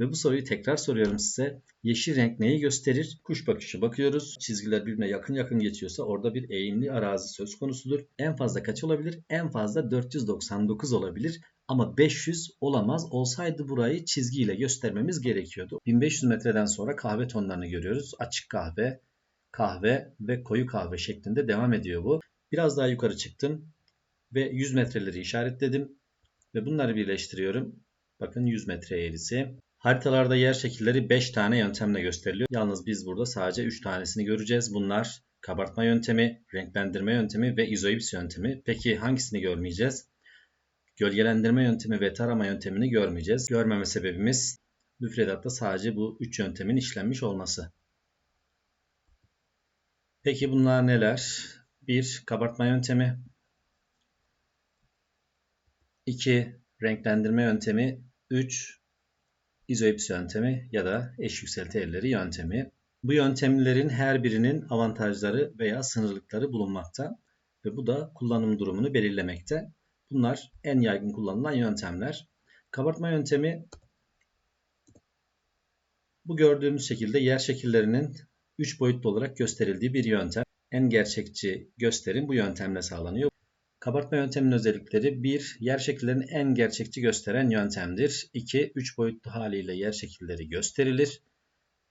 Ve bu soruyu tekrar soruyorum size. Yeşil renk neyi gösterir? Kuş bakışı bakıyoruz. Çizgiler birbirine yakın yakın geçiyorsa orada bir eğimli arazi söz konusudur. En fazla kaç olabilir? En fazla 499 olabilir. Ama 500 olamaz. Olsaydı burayı çizgiyle göstermemiz gerekiyordu. 1500 metreden sonra kahve tonlarını görüyoruz. Açık kahve, kahve ve koyu kahve şeklinde devam ediyor bu. Biraz daha yukarı çıktım ve 100 metreleri işaretledim ve bunları birleştiriyorum. Bakın 100 metre eğrisi. Haritalarda yer şekilleri 5 tane yöntemle gösteriliyor. Yalnız biz burada sadece 3 tanesini göreceğiz. Bunlar kabartma yöntemi, renklendirme yöntemi ve izoips yöntemi. Peki hangisini görmeyeceğiz? Gölgelendirme yöntemi ve tarama yöntemini görmeyeceğiz. Görmeme sebebimiz müfredatta sadece bu 3 yöntemin işlenmiş olması. Peki bunlar neler? 1. Kabartma yöntemi 2. Renklendirme yöntemi 3. İzoips yöntemi ya da eş yükselti elleri yöntemi. Bu yöntemlerin her birinin avantajları veya sınırlıkları bulunmakta ve bu da kullanım durumunu belirlemekte. Bunlar en yaygın kullanılan yöntemler. Kabartma yöntemi bu gördüğümüz şekilde yer şekillerinin 3 boyutlu olarak gösterildiği bir yöntem. En gerçekçi gösterim bu yöntemle sağlanıyor. Kabartma yönteminin özellikleri 1. Yer şekillerini en gerçekçi gösteren yöntemdir. 2. 3 boyutlu haliyle yer şekilleri gösterilir.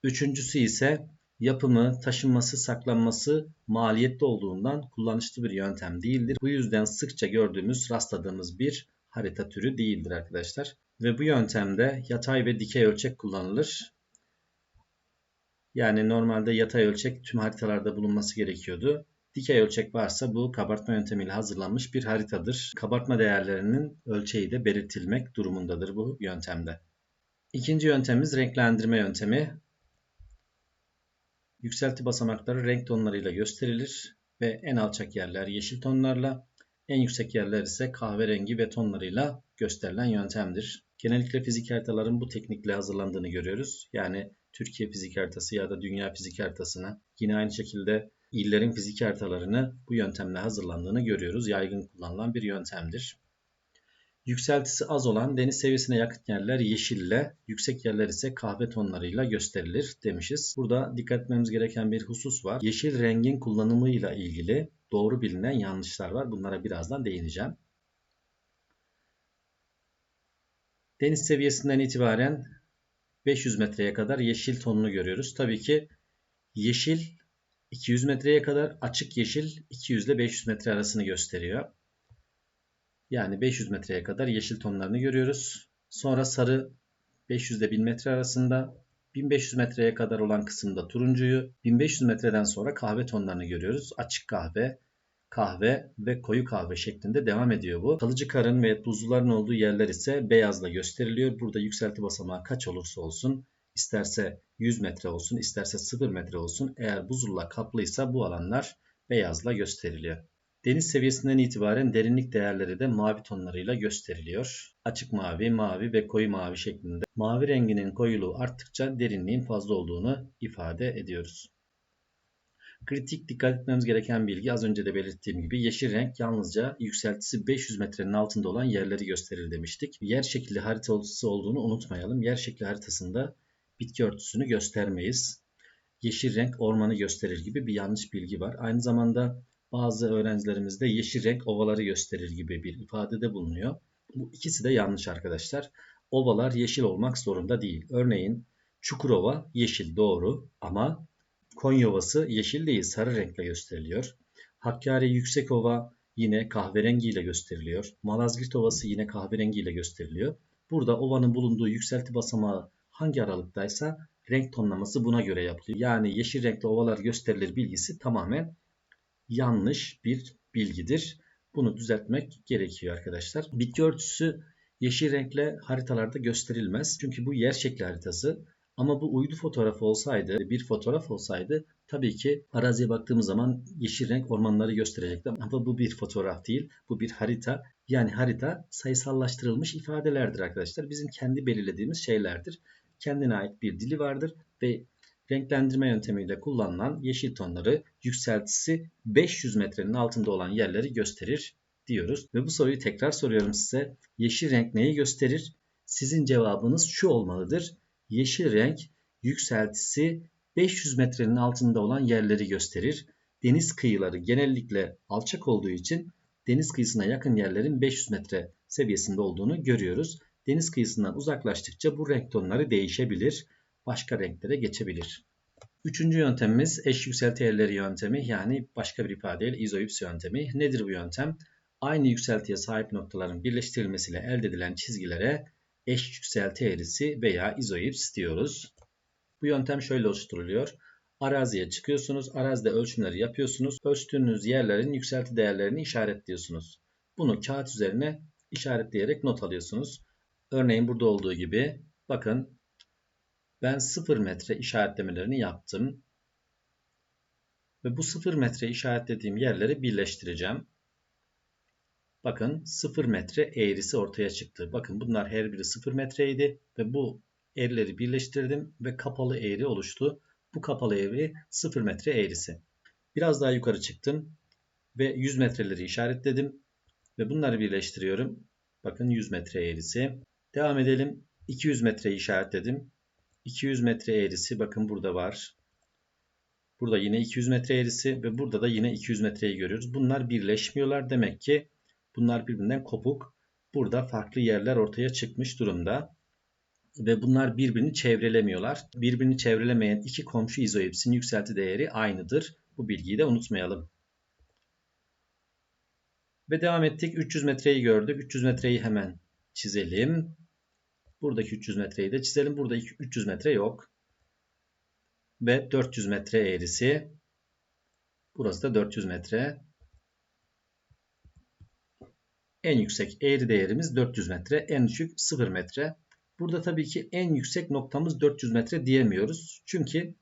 Üçüncüsü ise yapımı, taşınması, saklanması maliyetli olduğundan kullanışlı bir yöntem değildir. Bu yüzden sıkça gördüğümüz, rastladığımız bir harita türü değildir arkadaşlar. Ve bu yöntemde yatay ve dikey ölçek kullanılır. Yani normalde yatay ölçek tüm haritalarda bulunması gerekiyordu. Dikey ölçek varsa bu kabartma yöntemiyle hazırlanmış bir haritadır. Kabartma değerlerinin ölçeği de belirtilmek durumundadır bu yöntemde. İkinci yöntemimiz renklendirme yöntemi. Yükselti basamakları renk tonlarıyla gösterilir ve en alçak yerler yeşil tonlarla, en yüksek yerler ise kahverengi ve tonlarıyla gösterilen yöntemdir. Genellikle fizik haritaların bu teknikle hazırlandığını görüyoruz. Yani Türkiye fizik haritası ya da dünya fizik haritasına yine aynı şekilde illerin fizik haritalarını bu yöntemle hazırlandığını görüyoruz. Yaygın kullanılan bir yöntemdir. Yükseltisi az olan deniz seviyesine yakın yerler yeşille, yüksek yerler ise kahve tonlarıyla gösterilir demişiz. Burada dikkat etmemiz gereken bir husus var. Yeşil rengin kullanımıyla ilgili doğru bilinen yanlışlar var. Bunlara birazdan değineceğim. Deniz seviyesinden itibaren 500 metreye kadar yeşil tonunu görüyoruz. Tabii ki yeşil 200 metreye kadar açık yeşil 200 ile 500 metre arasını gösteriyor. Yani 500 metreye kadar yeşil tonlarını görüyoruz. Sonra sarı 500 ile 1000 metre arasında 1500 metreye kadar olan kısımda turuncuyu 1500 metreden sonra kahve tonlarını görüyoruz. Açık kahve, kahve ve koyu kahve şeklinde devam ediyor bu. Kalıcı karın ve buzulların olduğu yerler ise beyazla gösteriliyor. Burada yükselti basamağı kaç olursa olsun isterse 100 metre olsun isterse 0 metre olsun eğer buzulla kaplıysa bu alanlar beyazla gösteriliyor. Deniz seviyesinden itibaren derinlik değerleri de mavi tonlarıyla gösteriliyor. Açık mavi, mavi ve koyu mavi şeklinde. Mavi renginin koyuluğu arttıkça derinliğin fazla olduğunu ifade ediyoruz. Kritik dikkat etmemiz gereken bilgi az önce de belirttiğim gibi yeşil renk yalnızca yükseltisi 500 metrenin altında olan yerleri gösterir demiştik. Yer şekilli haritası olduğunu unutmayalım. Yer şekli haritasında bitki örtüsünü göstermeyiz. Yeşil renk ormanı gösterir gibi bir yanlış bilgi var. Aynı zamanda bazı öğrencilerimizde yeşil renk ovaları gösterir gibi bir ifadede bulunuyor. Bu ikisi de yanlış arkadaşlar. Ovalar yeşil olmak zorunda değil. Örneğin Çukurova yeşil doğru ama Konya Ovası yeşil değil sarı renkle gösteriliyor. Hakkari Yüksekova yine kahverengi ile gösteriliyor. Malazgirt Ovası yine kahverengi ile gösteriliyor. Burada ovanın bulunduğu yükselti basamağı hangi aralıktaysa renk tonlaması buna göre yapılıyor. Yani yeşil renkli ovalar gösterilir bilgisi tamamen yanlış bir bilgidir. Bunu düzeltmek gerekiyor arkadaşlar. Bitki örtüsü yeşil renkle haritalarda gösterilmez. Çünkü bu yer şekli haritası. Ama bu uydu fotoğrafı olsaydı, bir fotoğraf olsaydı tabii ki araziye baktığımız zaman yeşil renk ormanları gösterecekti. Ama bu bir fotoğraf değil, bu bir harita. Yani harita sayısallaştırılmış ifadelerdir arkadaşlar. Bizim kendi belirlediğimiz şeylerdir. Kendine ait bir dili vardır ve renklendirme yöntemiyle kullanılan yeşil tonları yükseltisi 500 metrenin altında olan yerleri gösterir diyoruz. Ve bu soruyu tekrar soruyorum size. Yeşil renk neyi gösterir? Sizin cevabınız şu olmalıdır. Yeşil renk yükseltisi 500 metrenin altında olan yerleri gösterir. Deniz kıyıları genellikle alçak olduğu için deniz kıyısına yakın yerlerin 500 metre seviyesinde olduğunu görüyoruz. Deniz kıyısından uzaklaştıkça bu renk tonları değişebilir. Başka renklere geçebilir. Üçüncü yöntemimiz eş yükselti yerleri yöntemi yani başka bir ifadeyle izoips yöntemi. Nedir bu yöntem? Aynı yükseltiye sahip noktaların birleştirilmesiyle elde edilen çizgilere eş yükselti eğrisi veya izoips diyoruz. Bu yöntem şöyle oluşturuluyor. Araziye çıkıyorsunuz, arazide ölçümleri yapıyorsunuz. Ölçtüğünüz yerlerin yükselti değerlerini işaretliyorsunuz. Bunu kağıt üzerine işaretleyerek not alıyorsunuz. Örneğin burada olduğu gibi bakın ben 0 metre işaretlemelerini yaptım. Ve bu 0 metre işaretlediğim yerleri birleştireceğim. Bakın 0 metre eğrisi ortaya çıktı. Bakın bunlar her biri 0 metreydi ve bu eğrileri birleştirdim ve kapalı eğri oluştu. Bu kapalı eğri 0 metre eğrisi. Biraz daha yukarı çıktım ve 100 metreleri işaretledim ve bunları birleştiriyorum. Bakın 100 metre eğrisi. Devam edelim. 200 metreyi işaretledim. 200 metre eğrisi bakın burada var. Burada yine 200 metre eğrisi ve burada da yine 200 metreyi görüyoruz. Bunlar birleşmiyorlar. Demek ki bunlar birbirinden kopuk. Burada farklı yerler ortaya çıkmış durumda. Ve bunlar birbirini çevrelemiyorlar. Birbirini çevrelemeyen iki komşu izoipsin yükselti değeri aynıdır. Bu bilgiyi de unutmayalım. Ve devam ettik. 300 metreyi gördük. 300 metreyi hemen çizelim. Buradaki 300 metreyi de çizelim. Burada 300 metre yok. Ve 400 metre eğrisi. Burası da 400 metre. En yüksek eğri değerimiz 400 metre. En düşük 0 metre. Burada tabii ki en yüksek noktamız 400 metre diyemiyoruz. Çünkü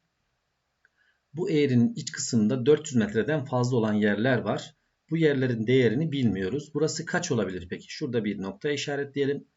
bu eğrinin iç kısmında 400 metreden fazla olan yerler var. Bu yerlerin değerini bilmiyoruz. Burası kaç olabilir peki? Şurada bir nokta işaretleyelim.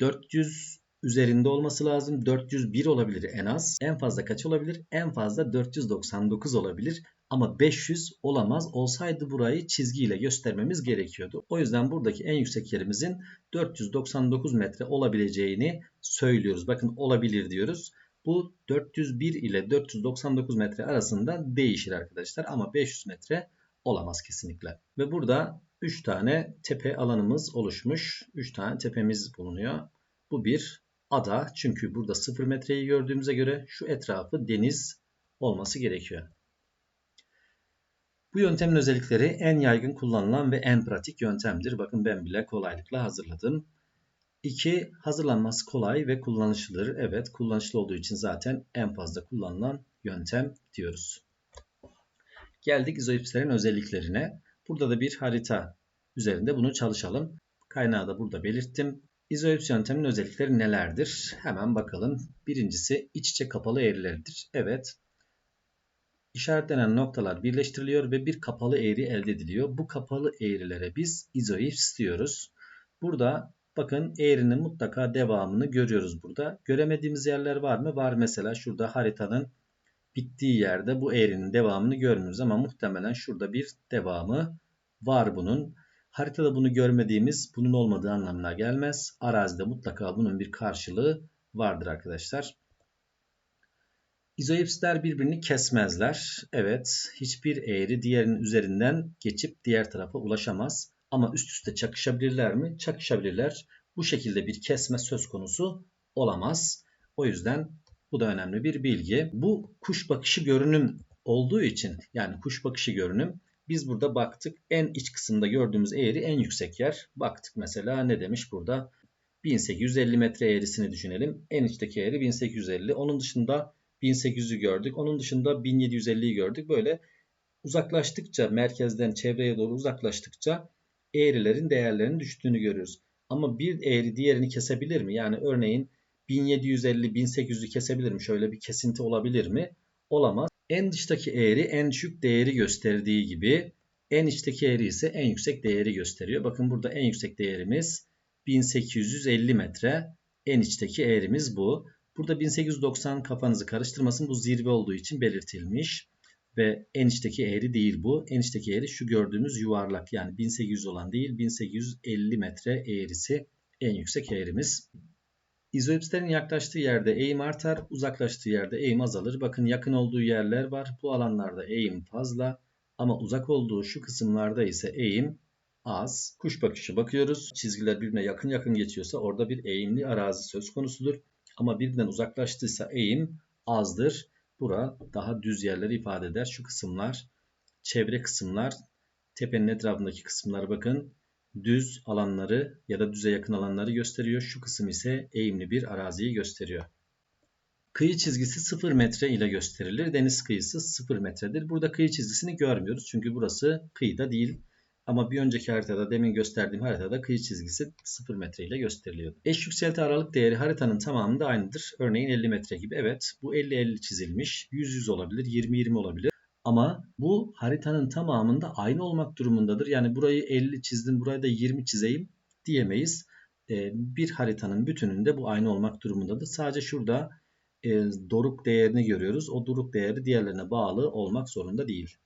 400 üzerinde olması lazım. 401 olabilir en az. En fazla kaç olabilir? En fazla 499 olabilir. Ama 500 olamaz. Olsaydı burayı çizgiyle göstermemiz gerekiyordu. O yüzden buradaki en yüksek yerimizin 499 metre olabileceğini söylüyoruz. Bakın olabilir diyoruz. Bu 401 ile 499 metre arasında değişir arkadaşlar. Ama 500 metre olamaz kesinlikle. Ve burada 3 tane tepe alanımız oluşmuş. 3 tane tepemiz bulunuyor. Bu bir ada. Çünkü burada 0 metreyi gördüğümüze göre şu etrafı deniz olması gerekiyor. Bu yöntemin özellikleri en yaygın kullanılan ve en pratik yöntemdir. Bakın ben bile kolaylıkla hazırladım. 2. Hazırlanması kolay ve kullanışlıdır. Evet kullanışlı olduğu için zaten en fazla kullanılan yöntem diyoruz. Geldik izoipslerin özelliklerine. Burada da bir harita üzerinde bunu çalışalım. Kaynağı da burada belirttim. İzoips yöntemin özellikleri nelerdir? Hemen bakalım. Birincisi iç içe kapalı eğrileridir. Evet. İşaretlenen noktalar birleştiriliyor ve bir kapalı eğri elde ediliyor. Bu kapalı eğrilere biz izoips diyoruz. Burada bakın eğrinin mutlaka devamını görüyoruz burada. Göremediğimiz yerler var mı? Var mesela şurada haritanın bittiği yerde bu eğrinin devamını görmüyoruz ama muhtemelen şurada bir devamı var bunun. Haritada bunu görmediğimiz bunun olmadığı anlamına gelmez. Arazide mutlaka bunun bir karşılığı vardır arkadaşlar. İzoipsler birbirini kesmezler. Evet hiçbir eğri diğerinin üzerinden geçip diğer tarafa ulaşamaz. Ama üst üste çakışabilirler mi? Çakışabilirler. Bu şekilde bir kesme söz konusu olamaz. O yüzden bu da önemli bir bilgi. Bu kuş bakışı görünüm olduğu için yani kuş bakışı görünüm biz burada baktık en iç kısımda gördüğümüz eğri en yüksek yer. Baktık mesela ne demiş burada? 1850 metre eğrisini düşünelim. En içteki eğri 1850. Onun dışında 1800'ü gördük. Onun dışında 1750'yi gördük. Böyle uzaklaştıkça merkezden çevreye doğru uzaklaştıkça eğrilerin değerlerinin düştüğünü görüyoruz. Ama bir eğri diğerini kesebilir mi? Yani örneğin 1750-1800'ü kesebilir mi? Şöyle bir kesinti olabilir mi? Olamaz. En dıştaki eğri en düşük değeri gösterdiği gibi en içteki eğri ise en yüksek değeri gösteriyor. Bakın burada en yüksek değerimiz 1850 metre. En içteki eğrimiz bu. Burada 1890 kafanızı karıştırmasın. Bu zirve olduğu için belirtilmiş. Ve en içteki eğri değil bu. En içteki eğri şu gördüğümüz yuvarlak. Yani 1800 olan değil 1850 metre eğrisi en yüksek eğrimiz. İzoipslerin yaklaştığı yerde eğim artar, uzaklaştığı yerde eğim azalır. Bakın yakın olduğu yerler var. Bu alanlarda eğim fazla ama uzak olduğu şu kısımlarda ise eğim az. Kuş bakışı bakıyoruz. Çizgiler birbirine yakın yakın geçiyorsa orada bir eğimli arazi söz konusudur. Ama birbirinden uzaklaştıysa eğim azdır. Bura daha düz yerleri ifade eder. Şu kısımlar çevre kısımlar tepenin etrafındaki kısımlar bakın düz alanları ya da düze yakın alanları gösteriyor. Şu kısım ise eğimli bir araziyi gösteriyor. Kıyı çizgisi 0 metre ile gösterilir. Deniz kıyısı 0 metredir. Burada kıyı çizgisini görmüyoruz. Çünkü burası kıyıda değil. Ama bir önceki haritada demin gösterdiğim haritada kıyı çizgisi 0 metre ile gösteriliyor. Eş yükselti aralık değeri haritanın tamamında aynıdır. Örneğin 50 metre gibi. Evet bu 50-50 çizilmiş. 100-100 olabilir. 20-20 olabilir. Ama bu haritanın tamamında aynı olmak durumundadır. Yani burayı 50 çizdim, burayı da 20 çizeyim diyemeyiz. Ee, bir haritanın bütününde bu aynı olmak durumundadır. Sadece şurada e, doruk değerini görüyoruz. O doruk değeri diğerlerine bağlı olmak zorunda değil.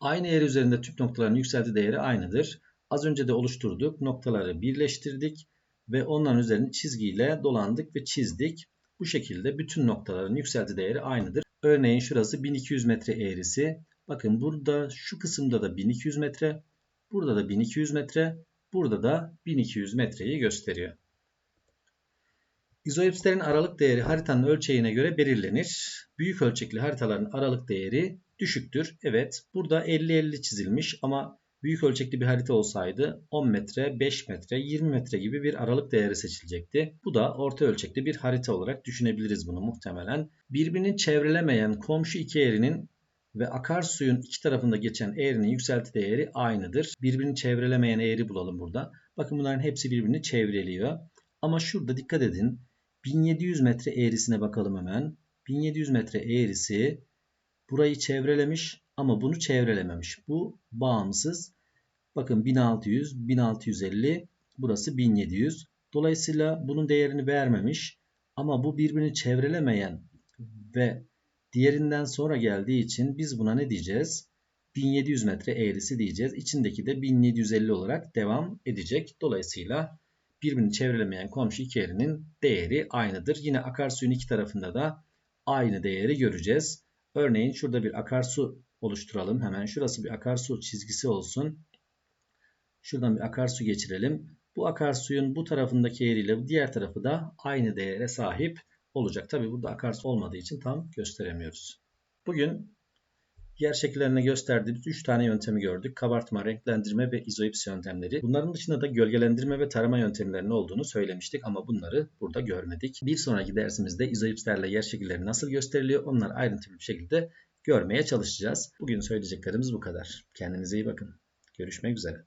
Aynı yer üzerinde tüm noktaların yükselti değeri aynıdır. Az önce de oluşturduk. Noktaları birleştirdik ve onların üzerine çizgiyle dolandık ve çizdik. Bu şekilde bütün noktaların yükselti değeri aynıdır. Örneğin şurası 1200 metre eğrisi. Bakın burada şu kısımda da 1200 metre, burada da 1200 metre, burada da 1200 metreyi gösteriyor. İzoipslerin aralık değeri haritanın ölçeğine göre belirlenir. Büyük ölçekli haritaların aralık değeri düşüktür. Evet burada 50-50 çizilmiş ama büyük ölçekli bir harita olsaydı 10 metre, 5 metre, 20 metre gibi bir aralık değeri seçilecekti. Bu da orta ölçekli bir harita olarak düşünebiliriz bunu muhtemelen. Birbirini çevrelemeyen komşu iki eğrinin ve akarsuyun iki tarafında geçen eğrinin yükselti değeri aynıdır. Birbirini çevrelemeyen eğri bulalım burada. Bakın bunların hepsi birbirini çevreliyor. Ama şurada dikkat edin. 1700 metre eğrisine bakalım hemen. 1700 metre eğrisi burayı çevrelemiş ama bunu çevrelememiş. Bu bağımsız. Bakın 1600, 1650, burası 1700. Dolayısıyla bunun değerini vermemiş. Ama bu birbirini çevrelemeyen ve diğerinden sonra geldiği için biz buna ne diyeceğiz? 1700 metre eğrisi diyeceğiz. İçindeki de 1750 olarak devam edecek. Dolayısıyla birbirini çevrelemeyen komşu iki eğrinin değeri aynıdır. Yine akarsuyun iki tarafında da aynı değeri göreceğiz. Örneğin şurada bir akarsu oluşturalım. Hemen şurası bir akarsu çizgisi olsun. Şuradan bir akarsu geçirelim. Bu akarsuyun bu tarafındaki eğriyle diğer tarafı da aynı değere sahip olacak. Tabi burada akarsu olmadığı için tam gösteremiyoruz. Bugün yer şekillerine gösterdiğimiz 3 tane yöntemi gördük. Kabartma, renklendirme ve izoips yöntemleri. Bunların dışında da gölgelendirme ve tarama yöntemlerinin olduğunu söylemiştik ama bunları burada görmedik. Bir sonraki dersimizde izoipslerle yer şekilleri nasıl gösteriliyor onları ayrıntılı bir şekilde görmeye çalışacağız. Bugün söyleyeceklerimiz bu kadar. Kendinize iyi bakın. Görüşmek üzere.